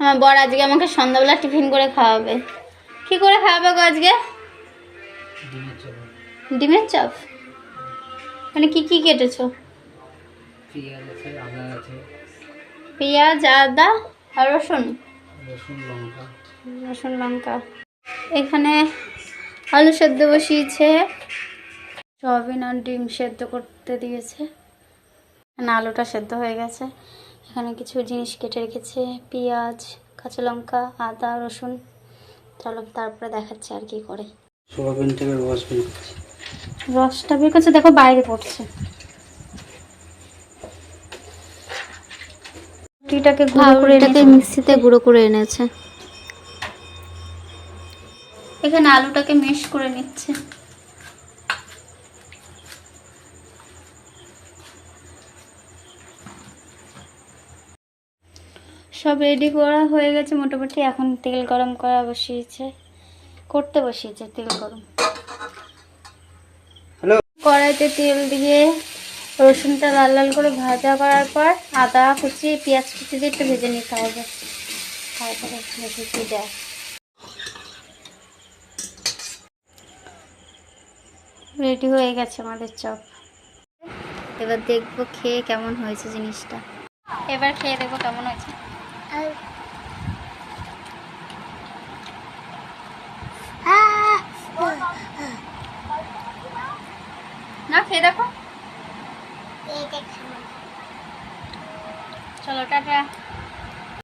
আমার বর আজকে আমাকে সন্ধ্যাবেলা টিফিন করে খাওয়াবে। কি করে খাওয়াবে গো আজকে? ডিমের চপ। মানে কি কি কেটেছো? পেঁয়াজ আদা আর রসুন। রসুন লঙ্কা। এখানে আলু সেদ্ধ বসিয়েছে। সয়াবিন আর ডিম সেদ্ধ করতে দিয়েছে। আলুটা সেদ্ধ হয়ে গেছে। এখানে কিছু জিনিস কেটে রেখেছে পেঁয়াজ কাঁচা লঙ্কা আদা রসুন। চলো তারপরে দেখাচ্ছে আর কি করে। সোয়াবিন থেকে রস বের করছি। রসটা বের করছে দেখো বাইরে পড়ছে। রুটিটাকে গুঁড়ো করে এটাকে মিক্সিতে গুঁড়ো করে এনেছে। এখানে আলুটাকে মেশ করে নিচ্ছে। সব রেডি করা হয়ে গেছে মোটামুটি। এখন তেল গরম করা বসিয়েছে। করতে বসিয়েছে তেল গরম। কড়াইতে তেল দিয়ে রসুনটা লাল লাল করে ভাজা করার পর আদা কুচি পেঁয়াজ কুচি দিয়ে একটু ভেজে নিতে হবে। তারপরে দেয় রেডি হয়ে গেছে আমাদের চপ। এবার দেখব খেয়ে কেমন হয়েছে জিনিসটা। এবার খেয়ে দেখব কেমন হয়েছে। না খেয়ে দেখো। চলো টাটা।